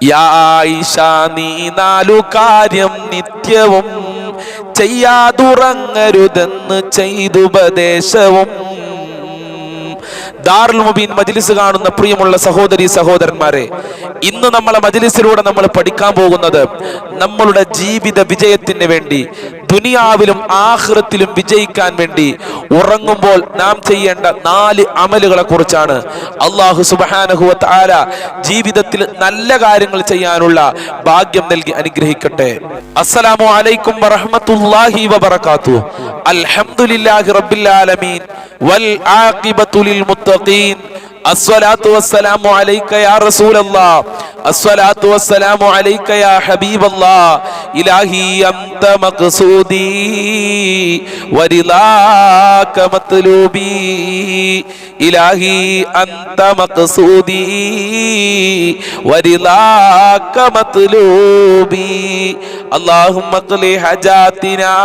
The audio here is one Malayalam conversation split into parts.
യാ നീ നാലു കാര്യം നിത്യവും ചെയ്യാതുറങ്ങരുതെന്ന് ചെയ്തുപദേശവും ദാറുൽ മുബീൻ മജ്ലിസ് കാണുന്ന പ്രിയമുള്ള സഹോദരി സഹോദരന്മാരെ ഇന്ന് നമ്മളെ മജ്ലിസിലൂടെ നമ്മൾ പഠിക്കാൻ പോകുന്നത് നമ്മളുടെ ജീവിത വിജയത്തിന് വേണ്ടി ദുനിയാവിലും ആഹൃത്തിലും വിജയിക്കാൻ വേണ്ടി ഉറങ്ങുമ്പോൾ നാം ചെയ്യേണ്ട നാല് അമലുകളെ കുറിച്ചാണ് അള്ളാഹു സുബാനഹുവത്ത് ആല ജീവിതത്തിൽ നല്ല കാര്യങ്ങൾ ചെയ്യാനുള്ള ഭാഗ്യം നൽകി അനുഗ്രഹിക്കട്ടെ. അസ്സലാമു അലൈക്കും വറഹ്മത്തുള്ളാഹി വബറകാതുഹു. അൽഹംദുലില്ലാഹി റബ്ബിൽ ആലമീൻ. വൽ ആഖിബത്തു ലിൽ মুত্তাকিন الصلاة والسلام عليك يا رسول الله الصلاة والسلام عليك يا حبيب الله إلهي أنت مقصودي ورضاك مطلوبي إلهي أنت مقصودي ورضاك مطلوبي اللهم اقل حاجاتنا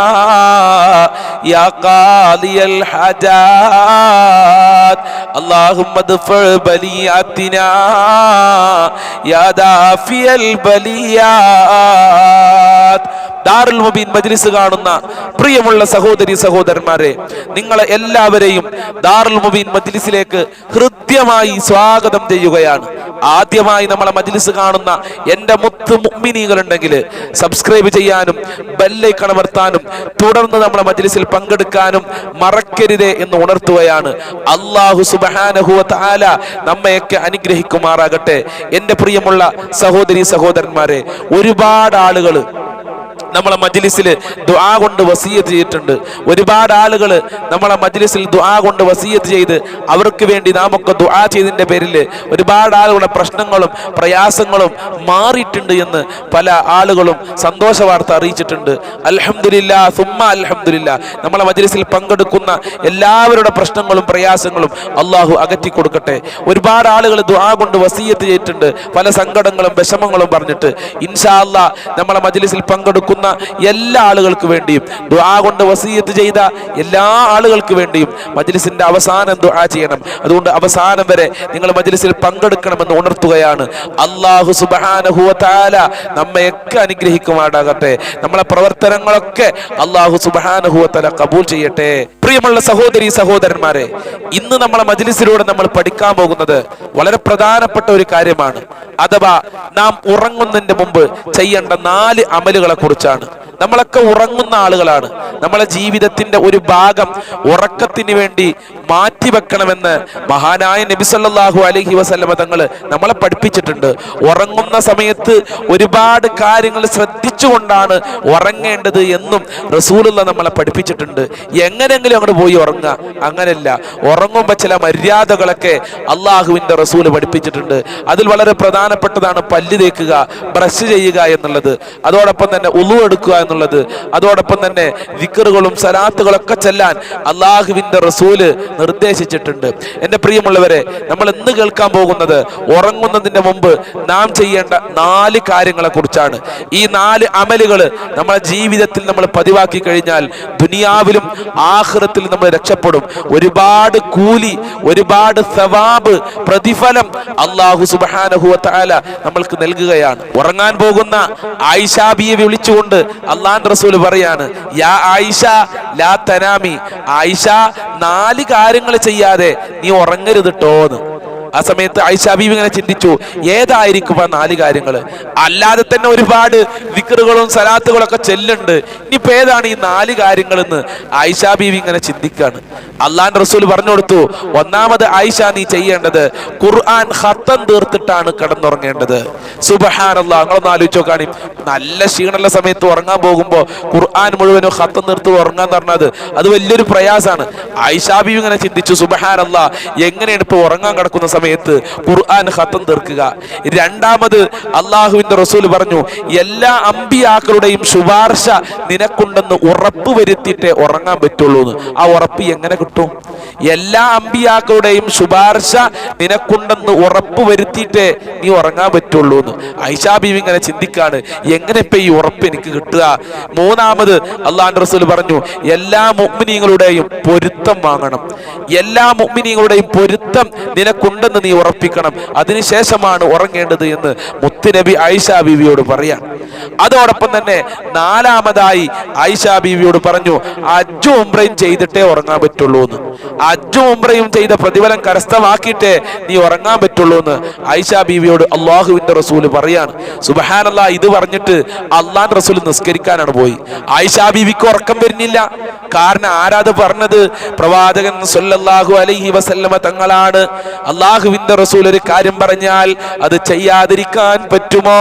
يا قاضي الحاجات اللهم ادفع بلياتنا يا دافي البليات ദാറുൽ മുബീൻ മജ്ലിസ് കാണുന്ന പ്രിയമുള്ള സഹോദരി സഹോദരന്മാരെ നിങ്ങളെ എല്ലാവരെയും ദാറുൽ മുബീൻ മജ്ലിസിലേക്ക് ഹൃദ്യമായി സ്വാഗതം ചെയ്യുകയാണ് ആദ്യമായി നമ്മളെ മജ്ലിസ് കാണുന്ന എന്റെ മുത്ത് മുഗ്മിനീകൾ ഉണ്ടെങ്കിൽ സബ്സ്ക്രൈബ് ചെയ്യാനും ബെല്ലൈക്കൺ അമർത്താനും തുടർന്ന് നമ്മളെ മജ്ലിസിൽ പങ്കെടുക്കാനും മറക്കരുതേ എന്ന് ഉണർത്തുകയാണ്. അള്ളാഹു സുബാനഹുല നമ്മയൊക്കെ അനുഗ്രഹിക്കുമാറാകട്ടെ. എന്റെ പ്രിയമുള്ള സഹോദരി സഹോദരന്മാരെ ഒരുപാട് ആളുകൾ നമ്മളെ മജ്ലിസിൽ ദുആ കൊണ്ട് വസീയത്ത് ചെയ്തിട്ടുണ്ട്. ഒരുപാട് ആളുകൾ നമ്മളെ മജ്ലിസിൽ ദുആ കൊണ്ട് വസീയത്ത് ചെയ്ത് അവർക്ക് വേണ്ടി നാം ഒക്കെ ദുആ ചെയ്തതിന്റെ പേരിൽ ഒരുപാട് ആളുകളുടെ പ്രശ്നങ്ങളും പ്രയാസങ്ങളും മാറിയിട്ടുണ്ട് എന്ന് പല ആളുകളും സന്തോഷ വാർത്ത അറിയിച്ചിട്ടുണ്ട്. അലഹമില്ല സുമ്മ അലഹമില്ല നമ്മളെ മജ്ലിസിൽ പങ്കെടുക്കുന്ന എല്ലാവരുടെ പ്രശ്നങ്ങളും പ്രയാസങ്ങളും അള്ളാഹു അകറ്റി കൊടുക്കട്ടെ. ഒരുപാട് ആളുകൾ ദുആ കൊണ്ട് വസീയത്ത് ചെയ്തിട്ടുണ്ട്. പല സങ്കടങ്ങളും വിഷമങ്ങളും പറഞ്ഞിട്ട്. ഇൻഷാ അല്ലാ നമ്മളെ മജ്ലിസിൽ പങ്കെടുക്കുന്ന എല്ലാ ആളുകൾക്ക് വേണ്ടിയും ദുആ കൊണ്ട് വസീയത്ത് ചെയ്ത എല്ലാ ആളുകൾക്ക് വേണ്ടിയും മജ്ലിസിന്റെ അവസാനം ദുആ ചെയ്യണം. അതുകൊണ്ട് അവസാനം വരെ നിങ്ങൾ മജ്ലിസിൽ പങ്കെടുക്കണമെന്ന് ഉണർത്തുകയാണ്. അള്ളാഹു സുബ്ഹാനഹു വ തആല നമ്മയൊക്കെ അനുഗ്രഹിക്കുമാറാകട്ടെ. നമ്മളെ പ്രവർത്തനങ്ങളൊക്കെ അള്ളാഹു സുബ്ഹാനഹു വ തആല കബൂൽ ചെയ്യട്ടെ. പ്രിയമുള്ള സഹോദരി സഹോദരന്മാരെ ഇന്ന് നമ്മളെ മജ്ലിസിലൂടെ നമ്മൾ പഠിക്കാൻ പോകുന്നത് വളരെ പ്രധാനപ്പെട്ട ഒരു കാര്യമാണ്. അഥവാ നാം ഉറങ്ങുന്നതിന്റെ മുമ്പ് ചെയ്യേണ്ട നാല് അമലുകളെ കുറിച്ചാണ് നമ്മളൊക്കെ ഉറങ്ങുന്ന ആളുകളാണ്. നമ്മളെ ജീവിതത്തിന്റെ ഒരു ഭാഗം ഉറക്കത്തിന് വേണ്ടി മാറ്റിവെക്കണമെന്ന് മഹാനായ നബി സല്ലല്ലാഹു അലൈഹി വസല്ലമ തങ്ങൾ നമ്മളെ പഠിപ്പിച്ചിട്ടുണ്ട്. ഉറങ്ങുന്ന സമയത്ത് ഒരുപാട് കാര്യങ്ങൾ ശ്രദ്ധിച്ചുകൊണ്ടാണ് ഉറങ്ങേണ്ടത് എന്നും റസൂലുള്ള നമ്മളെ പഠിപ്പിച്ചിട്ടുണ്ട്. എങ്ങനെയെങ്കിലും അങ്ങോട്ട് പോയി ഉറങ്ങുക. അങ്ങനെയല്ല ഉറങ്ങുമ്പോൾ ചില മര്യാദകളൊക്കെ അള്ളാഹുവിന്റെ റസൂൽ പഠിപ്പിച്ചിട്ടുണ്ട്. അതിൽ വളരെ പ്രധാനപ്പെട്ടതാണ് പല്ല് തേക്കുക ബ്രഷ് ചെയ്യുക എന്നുള്ളത്. അതോടൊപ്പം തന്നെ ഉളു എടുക്കുക എന്നുള്ളത്. അതോടൊപ്പം തന്നെ വിക്കറുകളും സലാത്തുകളൊക്കെ ചെല്ലാൻ അള്ളാഹുവിന്റെ റസൂൽ നിർദ്ദേശിച്ചിട്ടുണ്ട്. എന്റെ പ്രിയമുള്ളവരെ നമ്മൾ ഇന്ന് കേൾക്കാൻ പോകുന്നത് ഉറങ്ങുന്നതിന്റെ മുമ്പ് നാം ചെയ്യേണ്ട നാല് കാര്യങ്ങളെ കുറിച്ചാണ് ഈ നാല് അമലുകൾ നമ്മളെ ജീവിതത്തിൽ നമ്മൾ പതിവാക്കി കഴിഞ്ഞാൽ ദുനിയാവിലും ആഹൃത്തിൽ നമ്മൾ രക്ഷപ്പെടും. ഒരുപാട് കൂലി ഒരുപാട് സവാബ് പ്രതിഫലം അള്ളാഹു സുബാനഹുവ തആല നമ്മൾക്ക് നൽകുകയാണ്. ഉറങ്ങാൻ പോകുന്ന ആയിഷാബിയെ വിളിച്ചുകൊണ്ട് അള്ളാൻ റസൂൽ പറയാണ് യാ ആയിഷ ലാ തനാമി. ആയിഷ നാല് കാര്യങ്ങൾ ചെയ്യാതെ നീ ഉറങ്ങരുത് ട്ടോന്ന് ആ സമയത്ത് ഐഷ ബീവി ഇങ്ങനെ ചിന്തിച്ചു ഏതായിരിക്കും ആ നാല് കാര്യങ്ങൾ അല്ലാതെ തന്നെ ഒരുപാട് വിക്കറുകളും സലാത്തുകളും ഒക്കെ ചെല്ലുണ്ട് ഇനിയിപ്പോ ഏതാണ് ഈ നാല് കാര്യങ്ങളെന്ന് ഐഷ ബീവി ഇങ്ങനെ ചിന്തിക്കാണ്. അള്ളാൻ റസൂൽ പറഞ്ഞു കൊടുത്തു ഒന്നാമത് ഐഷ നീ ചെയ്യേണ്ടത് ഖുർആൻ ഹത്തം തീർത്തിട്ടാണ് കിടന്നുറങ്ങേണ്ടത്. സുബഹാനല്ല നിങ്ങളൊന്ന് ആലോചിച്ച് നോക്കാണി. നല്ല ക്ഷീണമുള്ള സമയത്ത് ഉറങ്ങാൻ പോകുമ്പോൾ ഖുർആൻ മുഴുവനും ഹത്തം നിർത്തി ഉറങ്ങാൻ പറഞ്ഞത് അത് വലിയൊരു പ്രയാസമാണ്. ആയിഷാ ബീവി ഇങ്ങനെ ചിന്തിച്ചു സുബഹാനല്ല എങ്ങനെയാണ് ഇപ്പൊ ഉറങ്ങാൻ കിടക്കുന്ന സമയത്ത് ഖുർആൻ ഹത്തം തീർക്കുക. രണ്ടാമത് അള്ളാഹുവിന്റെ റസൂൽ പറഞ്ഞു എല്ലാ അമ്പിയാക്കളുടെയും ശുപാർശ നിനക്കുണ്ടെന്ന് ഉറപ്പ് വരുത്തിയിട്ടേ ഉറങ്ങാൻ പറ്റുള്ളൂ എന്ന്. ആ ഉറപ്പ് എങ്ങനെ കിട്ടും? എല്ലാ അമ്പിയാക്കളുടെയും ശുപാർശ നിനക്കുണ്ടെന്ന് ഉറപ്പ് വരുത്തിയിട്ടേ നീ ഉറങ്ങാൻ പറ്റുള്ളൂ എന്ന്. ഐഷാ ബീവി ഇങ്ങനെ ചിന്തിക്കാണ് എങ്ങനെ ഇപ്പൊ ഈ ഉറപ്പ് എനിക്ക് കിട്ടുക? മൂന്നാമത് അള്ളാഹു റസൂൽ പറഞ്ഞു എല്ലാ മുഗ്മിനീങ്ങളുടെയും പൊരുത്തം വാങ്ങണം. എല്ലാ മുഗ്മിനീങ്ങളുടെയും പൊരുത്തം നിനക്കുണ്ട് ഉണ്ടെന്ന് നീ ഉറപ്പിക്കണം. അതിനുശേഷമാണ് ഉറങ്ങേണ്ടത് എന്ന് മുത്തുനബി ഐഷ ബീവിയോട് പറയാം. അതോടൊപ്പം തന്നെ നാലാമതായി ഐഷ ബീവിയോട് പറഞ്ഞു അജ്ജു ഉംറയും ചെയ്തിട്ടേ ഉറങ്ങാൻ പറ്റുള്ളൂ എന്ന്. അജ്ജു ഉംറയും ചെയ്ത പ്രതിഫലം കരസ്ഥമാക്കിയിട്ടേ നീ ഉറങ്ങാൻ പറ്റുള്ളൂ എന്ന് ഐഷ ബീവിയോട് അള്ളാഹുവിന്റെ റസൂൽ പറയാണ്. സുബഹാനല്ല ഇത് പറഞ്ഞിട്ട് അള്ളാൻ റസൂൽ നിസ്കരിക്കാനാണ് പോയി. ഐഷ ബീവിക്ക് ഉറക്കം വരുന്നില്ല. കാരണം ആരാത് പറഞ്ഞത്? പ്രവാചകൻ സല്ലല്ലാഹു അലൈഹി വസല്ലമ തങ്ങളാണ്. അള്ളാഹുവിന്റെ റസൂൽ ഒരു കാര്യം പറഞ്ഞാൽ അത് ചെയ്യാതിരിക്കാൻ പറ്റുമോ?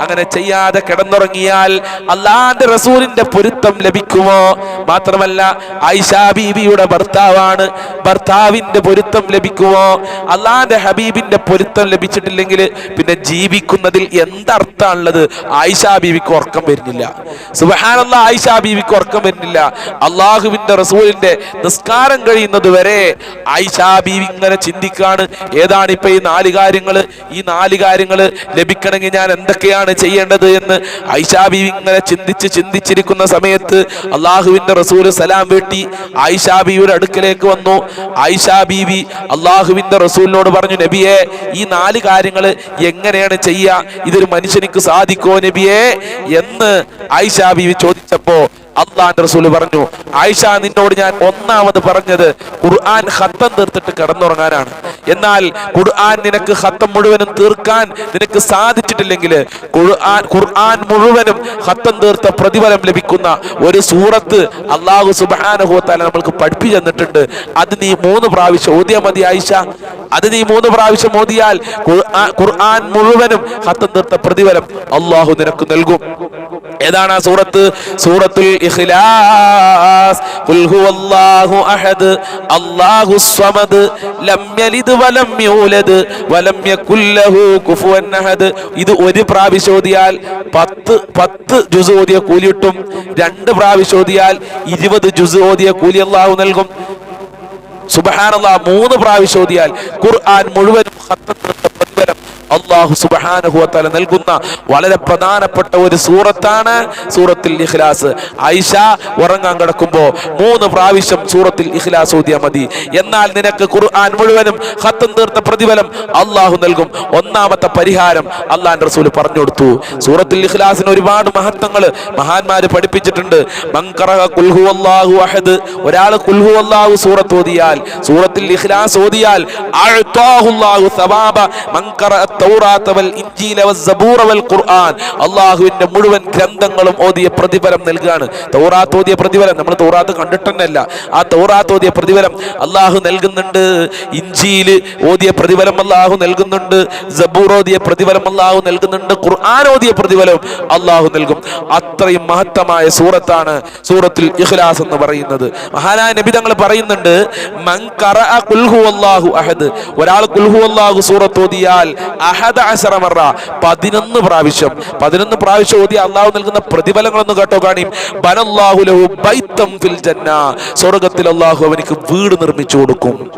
അങ്ങനെ ചെയ്യാതെ കിടന്നുറങ്ങിയാൽ അള്ളാന്റെ റസൂലിന്റെ പൊരുത്തം ലഭിക്കുമോ? മാത്രമല്ല ആയിഷ ബീബിയുടെ ഭർത്താവാണ്. ഭർത്താവിന്റെ പൊരുത്തം ലഭിക്കുമോ? അള്ളാന്റെ ഹബീബിന്റെ പൊരുത്തം ലഭിച്ചിട്ടില്ലെങ്കിൽ പിന്നെ ജീവിക്കുന്നതിൽ എന്തർത്ഥമുള്ളത്? ആയിഷ ബീവിക്ക് ഉറക്കം വരുന്നില്ല. സുബഹാനുള്ള ആയിഷ ബീവിക്ക് ഉറക്കം വരുന്നില്ല. അള്ളാഹുവിന്റെ റസൂലിന്റെ നിസ്കാരം കഴിയുന്നത് വരെ ആയിഷാ ബീവി ഇങ്ങനെ ചിന്തിക്കാണ്. ഏതാണ് ഇപ്പൊ ഈ നാല് കാര്യങ്ങൾ? ഈ നാല് കാര്യങ്ങൾ ലഭിക്കണമെങ്കിൽ ഞാൻ എന്തൊക്കെയാണ് ചെയ്യേണ്ടത് എന്ന് ആയിഷാ ബീവി ഇങ്ങനെ ചിന്തിച്ച് ചിന്തിച്ചിരിക്കുന്ന സമയത്ത് അള്ളാഹുവിന്റെ റസൂൽ സലാം വീട്ടി ആയിഷാ ബീവിയുടെ അടുക്കലേക്ക് വന്നു. ആയിഷാ ബീവി അള്ളാഹുവിന്റെ റസൂലിനോട് പറഞ്ഞു നബിയെ ഈ നാല് കാര്യങ്ങൾ എങ്ങനെയാണ് ചെയ്യുക? ഇതൊരു മനുഷ്യനിക്ക് സാധിക്കോ നബിയെ? എന്ന് ആയിഷാ ബീവി ചോദിച്ചപ്പോ അള്ളാന്റെ റസൂൽ പറഞ്ഞു ആയിഷ നിന്നോട് ഞാൻ ഒന്നാമത് പറഞ്ഞത് ഖുർആൻ ഹത്തം തീർത്തിട്ട് കിടന്നുറങ്ങാനാണ്. എന്നാൽ ഖുർആൻ നിനക്ക് ഹത്തം മുഴുവനും തീർക്കാൻ നിനക്ക് സാധിച്ചിട്ടില്ലെങ്കിൽ ഖുർആൻ ഖുർആൻ മുഴുവനും ഹത്തം തീർത്ത പ്രതിഫലം ലഭിക്കുന്ന ഒരു സൂറത്ത് അള്ളാഹു സുബാനുഭവത്താല നമ്മൾക്ക് പഠിപ്പിച്ചു തന്നിട്ടുണ്ട്. അത് നീ മൂന്ന് പ്രാവശ്യം ഓദ്യം മതി ആയിഷ. അത് നീ മൂന്ന് പ്രാവശ്യം ഓതിയാൽ ഖുർആൻ മുഴുവനും ഹത്തം തീർത്ത പ്രതിഫലം അള്ളാഹു നിനക്ക് നൽകും. ഏതാണ് ആ സൂറത്ത്? സൂറത്തുൽ ഇഖ്ലാസ്. ഖുൽ ഹുവല്ലാഹു അഹദ്. അല്ലാഹു സ്വമദ് ലം യലിദ് വലം യൂലദ്. വലം യകുൽ ലഹു കുഫുവൻ അഹദ്. ഇത് ഒരു പ്രാവശ്യം ഓതിയാൽ പത്ത് പത്ത് ജുസ് ഓതിയ കൂലി കിട്ടും. രണ്ട് പ്രാവശ്യം ഓതിയാൽ ഇരുപത് ജുസ് ഓതിയ കൂലി അള്ളാഹു നൽകും. സുബഹാനല്ലാ മൂന്ന് പ്രാവശ്യം ഖുർആൻ മുഴുവനും അള്ളാഹു സുബാനുഹുവല നൽകുന്ന വളരെ പ്രധാനപ്പെട്ട ഒരു സൂറത്താണ് സൂറത്തിൽ ഇഖ്ലാസ്. ഐഷ ഉറങ്ങാൻ കിടക്കുമ്പോ മൂന്ന് പ്രാവശ്യം സൂറത്തിൽ ഇഖ്ലാസ് ഓതിയാ മതി. എന്നാൽ നിനക്ക് ഖുർആൻ മുഴുവനും ഹത്തം തീർത്ത പ്രതിഫലം അള്ളാഹു നൽകും. ഒന്നാമത്തെ പരിഹാരം അള്ളാൻ റസൂൽ പറഞ്ഞു കൊടുത്തു. സൂറത്തിൽ ഇഖ്ലാസിന് ഒരുപാട് മഹത്വങ്ങൾ മഹാന്മാര് പഠിപ്പിച്ചിട്ടുണ്ട്. ഒരാൾ കുൽഹു അല്ലാഹു സൂറത്ത് ഓതിയാൽ സൂറത്തിൽ ഇഖ്ലാസ് ഓതിയാൽ ഖുർആൻ. അല്ലാഹുവിന്റെ മുഴുവൻ ഗ്രന്ഥങ്ങളും ഓതിയ പ്രതിഫലം നൽകുകയാണ് തൗറാത്ത് ഓതിയ പ്രതിഫലം നമ്മൾ തൗറാത്ത് കണ്ടിട്ടെന്നല്ല. ആ തൗറാത്ത് ഓതിയ പ്രതിഫലം അള്ളാഹു നൽകുന്നുണ്ട്. ഇഞ്ചിയിൽ ഓതിയ പ്രതിഫലം അള്ളാഹു നൽകുന്നുണ്ട്. സബൂർ ഓതിയ പ്രതിഫലം അള്ളാഹു നൽകുന്നുണ്ട്. ഖുർആൻ ഓതിയ പ്രതിഫലം അള്ളാഹു നൽകും. അത്രയും മഹത്തമായ സൂറത്താണ് സൂറത്തിൽ ഇഖ്ലാസ് എന്ന് പറയുന്നത്. മഹാനായ നബി തങ്ങൾ പറയുന്നുണ്ട് മൻ ഖറഅ ഖുൽ ഹുവല്ലാഹു അഹദ്. ഒരാൾ ഖുൽ ഹുവല്ലാഹു സൂറത്ത് ഓതിയാൽ പതിനൊന്ന് പ്രാവശ്യം. പതിനൊന്ന് പ്രാവശ്യം ഓതി അള്ളാഹു നൽകുന്ന പ്രതിഫലങ്ങളൊന്നും കേട്ടോ കാണിം ഫിൽ ജന്ന. സ്വർഗത്തിൽ അള്ളാഹു അവനിക്ക് വീട് നിർമ്മിച്ചു കൊടുക്കും.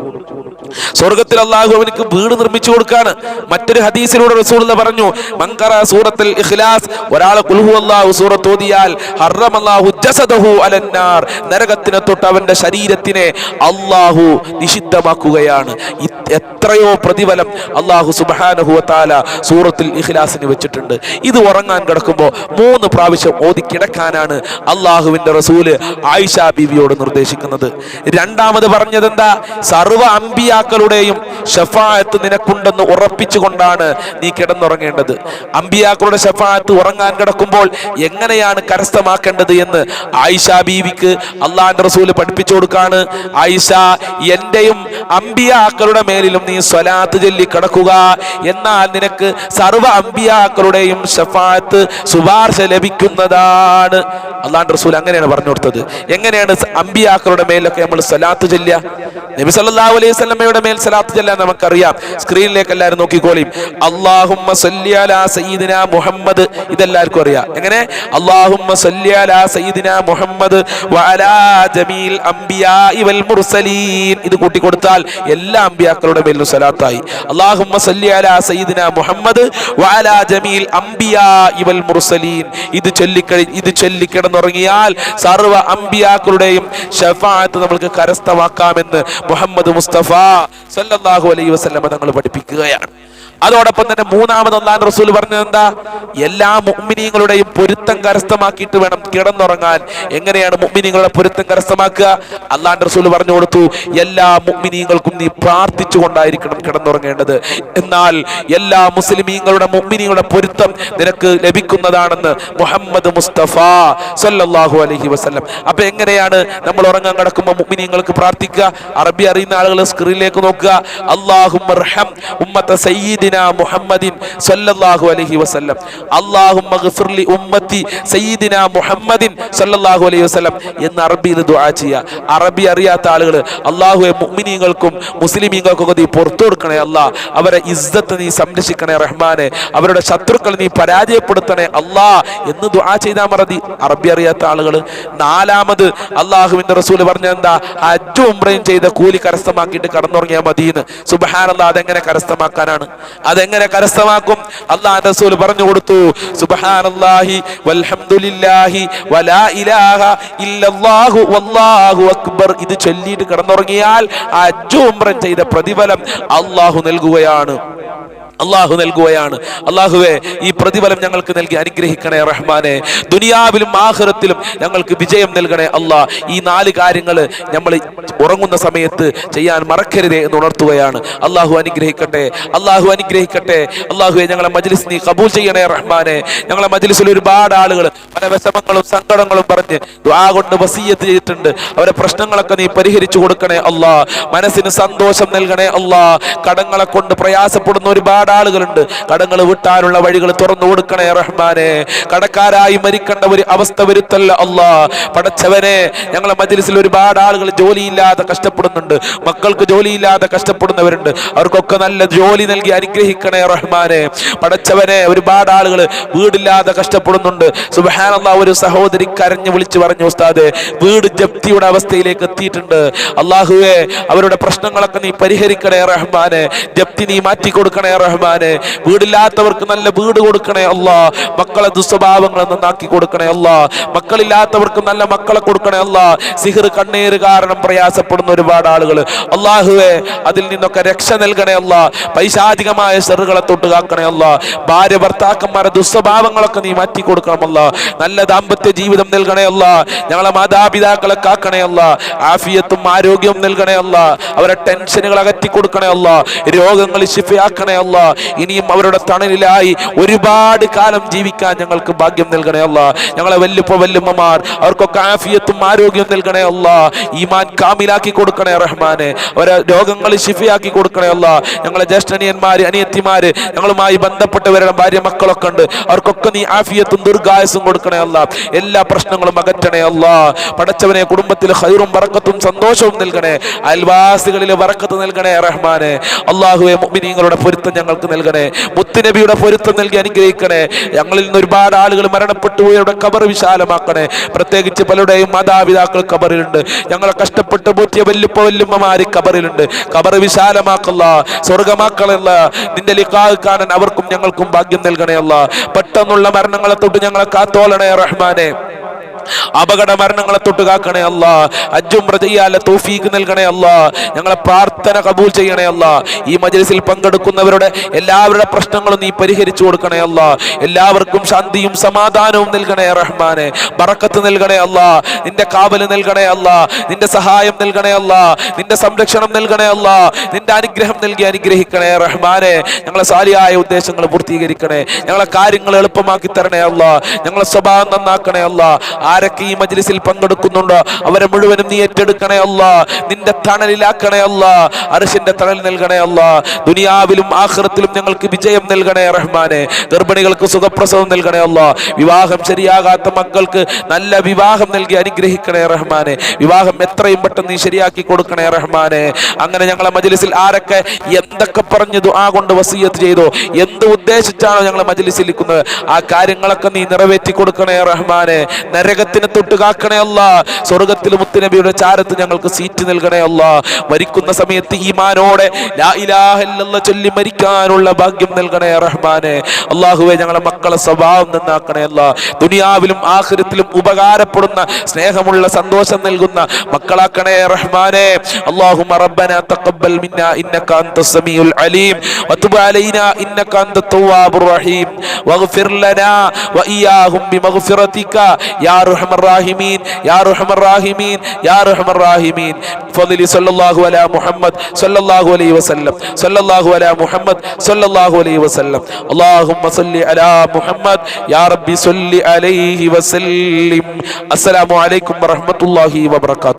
സ്വർഗത്തിൽ അള്ളാഹു അവനിക്ക് വീട് നിർമ്മിച്ചു കൊടുക്കാണ്. മറ്റൊരു ഹദീസിലൂടെ റസൂൽ പറഞ്ഞു മങ്കറ സൂറത്തിൽ ഇഖ്ലാസ് ഒരാളെ കുൽഹു അള്ളാഹു സൂറത്ത് ഓതിയാൽ ഹറം അല്ലാഹു ജസദഹു അലന്നാർ നരകത്തിനെ തൊട്ട് അവന്റെ ശരീരത്തിനെ അള്ളാഹു നിഷിദ്ധമാക്കുകയാണ്. എത്രയോ പ്രതിഫലം അള്ളാഹു വതആല സൂറത്തിൽ ഇഖ്ലാസിന് വെച്ചിട്ടുണ്ട്. ഇത് ഉറങ്ങാൻ കിടക്കുമ്പോൾ മൂന്ന് പ്രാവശ്യം ഓതി കിടക്കാനാണ് അള്ളാഹുവിന്റെ റസൂൽ ആയിഷ ബീവിയോട് നിർദ്ദേശിക്കുന്നത്. രണ്ടാമത് പറഞ്ഞത് സർവ സർവ അമ്പിയാക്കളുടെയും ഷഫായത്ത് നിനക്കുണ്ടെന്ന് ഉറപ്പിച്ചുകൊണ്ടാണ് നീ കിടന്നുറങ്ങേണ്ടത്. അമ്പിയാക്കളുടെ ഷഫായത്ത് ഉറങ്ങാൻ കിടക്കുമ്പോൾ എങ്ങനെയാണ് കരസ്ഥമാക്കേണ്ടത് എന്ന് ആയിഷ ബീവിക്ക് അള്ളാഹിന്റെ റസൂൽ പഠിപ്പിച്ചു കൊടുക്കാണ്. ആയിഷ എന്റെയും അമ്പിയാക്കളുടെ മേലിലും നീ സ്വലാത്ത് ചൊല്ലി കിടക്കുക. എന്നാൽ നിനക്ക് സർവ അമ്പിയാക്കളുടെയും ഷഫായത്ത് ശുപാർശ ലഭിക്കുന്നതാണ്. അള്ളാഹിന്റെ റസൂൽ അങ്ങനെയാണ് പറഞ്ഞു കൊടുത്തത്. എങ്ങനെയാണ് അമ്പിയാക്കളുടെ മേലൊക്കെ നമ്മൾ സ്വലാത്ത് ചൊല്ലുക? നബി സല്ലല്ലാഹു അലൈഹി വസല്ലമയുടെ മേൽ സലാത്ത് ചെല്ലാൻ നമുക്കറിയാം. സ്ക്രീനിലേക്ക് എല്ലാവരും നോക്കിക്കോളിയും അല്ലാഹുമ്മ സല്ലി അലാ സയ്യിദിന മുഹമ്മദ് ഇതെല്ലാവർക്കും അറിയാം. എങ്ങനെ? അല്ലാഹുമ്മ സല്ലി അലാ സയ്യിദിന മുഹമ്മദ് വഅലാ ജമീൽ അംബിയാഇ വൽ മുർസലീൻ. ഇത് കൂട്ടിക്കൊടുത്താൽ എല്ലാ അമ്പിയാക്കളുടെ മേലും സലാത്തായി. അല്ലാഹുമ്മ സല്ലി അലാ സയ്യിദിന മുഹമ്മദ് വഅലാ ജമീൽ അംബിയാഇ വൽ മുർസലീൻ. ഇത് ചൊല്ലിക്കഴി ഇത് ചൊല്ലിക്കിടന്നുറങ്ങിയാൽ സർവ അമ്പിയാക്കളുടെയും ഷഫാഅത്ത് നമ്മൾക്ക് കരസ്ഥമാക്കാമെന്ന് മുഹമ്മദ് മുസ്തഫ 와 സല്ലല്ലാഹു അലൈഹി വസല്ലം തങ്ങൾ പഠിപ്പിക്കുകയാണ്. അതോടൊപ്പം തന്നെ മൂന്നാമത് ഒന്നാം റസൂൽ പറഞ്ഞത് എന്താ? എല്ലാ മുഅ്മിനീങ്ങളുടെയും പൊരുത്തം കരസ്ഥമാക്കിയിട്ട് വേണം കിടന്നുറങ്ങാൻ. എങ്ങനെയാണ് മുഅ്മിനീങ്ങളുടെ പൊരുത്തം കരസ്ഥമാക്കുക? അള്ളാൻ റസൂൽ പറഞ്ഞു കൊടുത്തു എല്ലാ മുഅ്മിനീങ്ങൾക്കും നീ പ്രാർത്ഥിച്ചു കൊണ്ടായിരിക്കണം കിടന്നുറങ്ങേണ്ടത്. എന്നാൽ എല്ലാ മുസ്ലിമീങ്ങളുടെ മുഅ്മിനീങ്ങളുടെ പൊരുത്തം നിനക്ക് ലഭിക്കുന്നതാണെന്ന് മുഹമ്മദ് മുസ്തഫ സല്ലല്ലാഹു അലൈഹി വസല്ലം. അപ്പൊ എങ്ങനെയാണ് നമ്മൾ ഉറങ്ങാൻ കിടക്കുമ്പോൾ മുഅ്മിനീങ്ങൾക്ക് പ്രാർത്ഥിക്കുക? അറബി അറിയുന്ന ആളുകൾ സ്ക്രീനിലേക്ക് നോക്കുക അല്ലാഹുമ്മർഹം ഉമ്മത്ത സയ്യിദിന മുഹമ്മദിൻ സല്ലല്ലാഹു അലൈഹി വസല്ലം. അള്ളാഹും മഗ്ഫിർലി ഉമ്മത്തി സയ്യിദിന മുഹമ്മദിൻ സല്ലല്ലാഹു അലൈഹി വസല്ലം എന്ന് അറബിയിൽ ദുആ ചെയ്യുക അറബി അറിയാത്ത ആളുകൾ അള്ളാഹുവെ മുഅ്മിനീങ്ങൾക്കും മുസ്ലിമീങ്ങൾക്കും നീ പുറത്തു കൊടുക്കണേ അല്ലാ അവരെ ഇസ്സത്ത് നീ സംരക്ഷിക്കണേ റഹ്മാനെ. അവരുടെ ശത്രുക്കൾ നീ പരാജയപ്പെടുത്തണേ അല്ലാ എന്ന് ദുആ ചെയ്താൽ മറതി അറബി അറിയാത്ത ആളുകൾ നാലാമത് അള്ളാഹുവിന്റെ റസൂൽ പറഞ്ഞ എന്താ? ഹജ്ജും ചെയ്ത കൂലി കരസ്ഥമാക്കിയിട്ട് കടന്നുറങ്ങിയാൽ മതിയെന്ന്. സുബഹാനല്ലാ അതെങ്ങനെ കരസ്ഥമാക്കാനാണ്? അതെങ്ങനെ കരസ്ഥമാക്കും? അള്ളാഹ് റസൂൽ പറഞ്ഞു കൊടുത്തു സുബഹാനല്ലാഹി വൽഹംദുലില്ലാഹി വലാ ഇലാഹ ഇല്ലല്ലാഹു വല്ലാഹു അക്ബർ. ഇത് ചൊല്ലിയിട്ട് കിടന്നുറങ്ങിയാൽ ആ ഹജ്ജും ചെയ്ത പ്രതിഫലം അള്ളാഹു നൽകുകയാണ്. അള്ളാഹു നൽകുകയാണ്. അള്ളാഹുവെ ഈ പ്രതിഫലം ഞങ്ങൾക്ക് നൽകി അനുഗ്രഹിക്കണേ റഹ്മാനെ. ദുനിയാവിലും ആഹ്റത്തിലും ഞങ്ങൾക്ക് വിജയം നൽകണേ അള്ളാഹ് ഈ നാല് കാര്യങ്ങൾ നമ്മൾ ഉറങ്ങുന്ന സമയത്ത് ചെയ്യാൻ മറക്കരുതേ എന്ന് ഉണർത്തുകയാണ്. അള്ളാഹു അനുഗ്രഹിക്കട്ടെ അള്ളാഹു അനുഗ്രഹിക്കട്ടെ. അള്ളാഹുവെ ഞങ്ങളെ മജ്ലിസ് നീ കബൂൽ ചെയ്യണേ റഹ്മാനെ. ഞങ്ങളെ മജ്ലിസിൽ ഒരുപാട് ആളുകൾ പല വിഷമങ്ങളും സങ്കടങ്ങളും പറഞ്ഞ് ദ്വാ കൊണ്ട് വസീയത്ത് ചെയ്തിട്ടുണ്ട്. അവരെ പ്രശ്നങ്ങളൊക്കെ നീ പരിഹരിച്ചു കൊടുക്കണേ അള്ളാഹ് മനസ്സിന് സന്തോഷം നൽകണേ അള്ളാഹ് കടങ്ങളെ കൊണ്ട് പ്രയാസപ്പെടുന്ന ഒരുപാട് ആളുകളുണ്ട്. കടങ്ങൾ വിട്ടാനുള്ള വഴികൾ തുറന്നു കൊടുക്കണേ റഹ്മാനെ. കടക്കാരായി മരിക്കേണ്ട ഒരു അവസ്ഥ വരുത്തല്ല അല്ലാ. പടച്ചവനെ ഞങ്ങളെ മജ്ലിസിൽ ഒരുപാട് ആളുകൾ ജോലിയില്ലാതെ കഷ്ടപ്പെടുന്നുണ്ട്. മക്കൾക്ക് ജോലിയില്ലാതെ കഷ്ടപ്പെടുന്നവരുണ്ട്. അവർക്കൊക്കെ നല്ല ജോലി നൽകി അനുഗ്രഹിക്കണേ റഹ്മാനെ. പടച്ചവനെ ഒരുപാട് ആളുകൾ വീടില്ലാതെ കഷ്ടപ്പെടുന്നുണ്ട്. സുബഹാനല്ലാ ഒരു സഹോദരി കരഞ്ഞു വിളിച്ചു പറഞ്ഞു ഉസ്താദെ വീട് ജപ്തിയുടെ അവസ്ഥയിലേക്ക് എത്തിയിട്ടുണ്ട്. അള്ളാഹുവെ അവരുടെ പ്രശ്നങ്ങളൊക്കെ നീ പരിഹരിക്കണേ റഹ്മാനെ. ജപ്തി നീ മാറ്റി കൊടുക്കണേ റഹ്മാനെ വീടില്ലാത്തവർക്ക് നല്ല വീട് കൊടുക്കണേ അല്ല. മക്കളെ ദുസ്വഭാവങ്ങൾ നന്നാക്കി കൊടുക്കണേ അല്ല. മക്കളില്ലാത്തവർക്ക് നല്ല മക്കളെ കൊടുക്കണേ അല്ല. സിഹിർ കണ്ണീര് കാരണം പ്രയാസപ്പെടുന്ന ഒരുപാട് ആളുകൾ അള്ളാഹുവെ അതിൽ നിന്നൊക്കെ രക്ഷ നൽകണേ അല്ല. പൈശാചികമായ സെറുകളെ തൊട്ട് കാക്കണേ അല്ല. ഭാര്യ ഭർത്താക്കന്മാരെ ദുസ്വഭാവങ്ങളൊക്കെ നീ മാറ്റി കൊടുക്കണമല്ല നല്ല ദാമ്പത്യ ജീവിതം നൽകണേ അല്ല. ഞങ്ങളെ മാതാപിതാക്കളെ കാക്കണേ അല്ല. ആഫിയത്തും ആരോഗ്യവും നൽകണേ അല്ല. അവരെ ടെൻഷനുകൾ അകറ്റി കൊടുക്കണേ അല്ല. രോഗങ്ങൾ ശിഫയാക്കണേ അല്ല. ഇനിയും അവരുടെ തണലിലായി ഒരുപാട് കാലം ജീവിക്കാൻ ഞങ്ങൾക്ക് ഭാഗ്യം നൽകണേ അല്ല ഞങ്ങളെ വല്ലുപ്പ വല്ലുമ്മമാർ അവർക്കൊക്കെ ആഫിയത്തും ആരോഗ്യവും നൽകണേ അല്ല ഈമാൻ കാമിലാക്കി കൊടുക്കണേ റഹ്മാനെ. അവരെ രോഗങ്ങൾ ഷിഫിയാക്കി കൊടുക്കണേ അല്ല ഞങ്ങളെ ജ്യേഷ്ഠനിയന്മാര് അനിയത്തിമാര് ഞങ്ങളുമായി ബന്ധപ്പെട്ടവരുടെ ഭാര്യ മക്കളൊക്കെ ഉണ്ട്. അവർക്കൊക്കെ നീ ആഫിയത്തും ദുർഗായസും കൊടുക്കണേ അല്ല എല്ലാ പ്രശ്നങ്ങളും അകറ്റണേ അല്ല പടച്ചവനെ കുടുംബത്തിൽ ഹൈറും വറക്കത്തും സന്തോഷവും നൽകണേ. അയൽവാസികളിൽ വറക്കത്ത് നൽകണേ റഹ്മാനെ. അള്ളാഹുവെ മുഅ്മിനീങ്ങളുടെ പൊരുത്തം ഞങ്ങൾക്ക് നൽകണേ. മുത്തുനബിയുടെ പൊരുത്തം നൽകി അനുഗ്രഹിക്കണേ. ഞങ്ങളിൽ നിന്ന് ഒരുപാട് ആളുകൾ മരണപ്പെട്ടു പോയവരുടെ കബർ വിശാലമാക്കണേ. പ്രത്യേകിച്ച് പലരുടെയും മാതാപിതാക്കൾ കബറിലുണ്ട് ഞങ്ങളെ കഷ്ടപ്പെട്ട് പോറ്റിയ വല്ലുപ്പ വല്ലുമ്മമാര് കബറിലുണ്ട് കബർ വിശാലമാക്കല്ല സ്വർഗമാക്കളല്ല നിന്റെ ലിഖാഹ് കാണാൻ അവർക്കും ഞങ്ങൾക്കും ഭാഗ്യം നൽകണേ അല്ല. പെട്ടെന്നുള്ള മരണങ്ങളെ തൊട്ട് ഞങ്ങളെ കാത്തോളണേ റഹ്മാനെ. അപകട മരണങ്ങളെ തൊട്ട് കാക്കണേ അല്ല അജും ചെയ്യാല തോഫീക്ക് നൽകണേ അല്ല. ഞങ്ങളെ പ്രാർത്ഥന കബൂൽ ചെയ്യണേ അല്ല. ഈ മജലിസിൽ പങ്കെടുക്കുന്നവരുടെ എല്ലാവരുടെ പ്രശ്നങ്ങളും നീ പരിഹരിച്ചു കൊടുക്കണേ അല്ല. എല്ലാവർക്കും ശാന്തിയും സമാധാനവും നൽകണേ റഹ്മാനെ. ബറക്കത്ത് നൽകണേ അല്ല. നിന്റെ കാവൽ നൽകണേ അല്ല. നിന്റെ സഹായം നൽകണേ അല്ല. നിന്റെ സംരക്ഷണം നൽകണേ അല്ല. നിന്റെ അനുഗ്രഹം നൽകി അനുഗ്രഹിക്കണേ റഹ്മാനെ. ഞങ്ങളെ സാലിയായ ഉദ്ദേശങ്ങൾ പൂർത്തീകരിക്കണേ. ഞങ്ങളെ കാര്യങ്ങൾ എളുപ്പമാക്കി തരണേ അല്ല. ഞങ്ങളെ സ്വഭാവം നന്നാക്കണേ അല്ല. ആരൊക്കെ ഈ മജ്ലിസിൽ പങ്കെടുക്കുന്നുണ്ടോ? അവരെ മുഴുവനും നീ ഏറ്റെടുക്കണേ അല്ല. നിന്റെ തണലിലാക്കണേ അല്ല. അർഷിന്റെ തണൽ നൽകണേ അല്ല. ദുനിയാവിലും ആഹ്റത്തിലും ഞങ്ങൾക്ക് വിജയം നൽകണേ റഹ്മാനെ. ഗർഭിണികൾക്ക് സുഖപ്രസവം നൽകണേ അല്ല. വിവാഹം ശരിയാകാത്ത മക്കൾക്ക് നല്ല വിവാഹം നൽകി അനുഗ്രഹിക്കണേ റഹ്മാനെ. വിവാഹം എത്രയും പെട്ടെന്ന് നീ ശരിയാക്കി കൊടുക്കണേ റഹ്മാനെ. അങ്ങനെ ഞങ്ങളെ മജ്ലിസിൽ ആരൊക്കെ എന്തൊക്കെ പറഞ്ഞു ആ കൊണ്ട് വസീയത്ത് ചെയ്തോ? എന്ത് ഉദ്ദേശിച്ചാണോ ഞങ്ങളെ മജ്ലിസിൽ ഇരിക്കുന്നത്? ആ കാര്യങ്ങളൊക്കെ നീ നിറവേറ്റി കൊടുക്കണേ റഹ്മാനെ. നരക നരകത്തിന് തൊട്ട് കാക്കണേ അല്ല സ്വർഗത്തിൽ മുത്തുനബിയുടെ ചാരത്ത് ഞങ്ങൾക്ക് സീറ്റ് നൽകണേ അല്ല മരിക്കുന്ന സമയത്ത് ഈമാനോടെ ലാ ഇലാഹ ഇല്ലല്ലാഹ് ചൊല്ലി മരിക്കാനുള്ള ഭാഗ്യം നൽകണേ റഹ്മാനെ അള്ളാഹുവെ ഞങ്ങളെ മക്കളെ സ്വഭാവം നന്നാക്കണേ അല്ല ദുനിയാവിലും ആഖിരത്തിലും ഉപകാരപ്പെടുന്ന സ്നേഹമുള്ള സന്തോഷം നൽകുന്ന മക്കളാക്കണേ റഹ്മാനെ اللهم ربنا تقبل منا انك انت السميع العليم وتب علينا انك انت التواب الرحيم واغفر لنا واياهم بمغفرتك يا ارحم الراحمين يا ارحم الراحمين يا ارحم الراحمين فضل صلى الله على محمد صلى الله عليه وسلم صلى الله على محمد صلى الله عليه وسلم اللهم صل على محمد يا ربي صل عليه وسلم السلام عليكم ورحمه الله وبركاته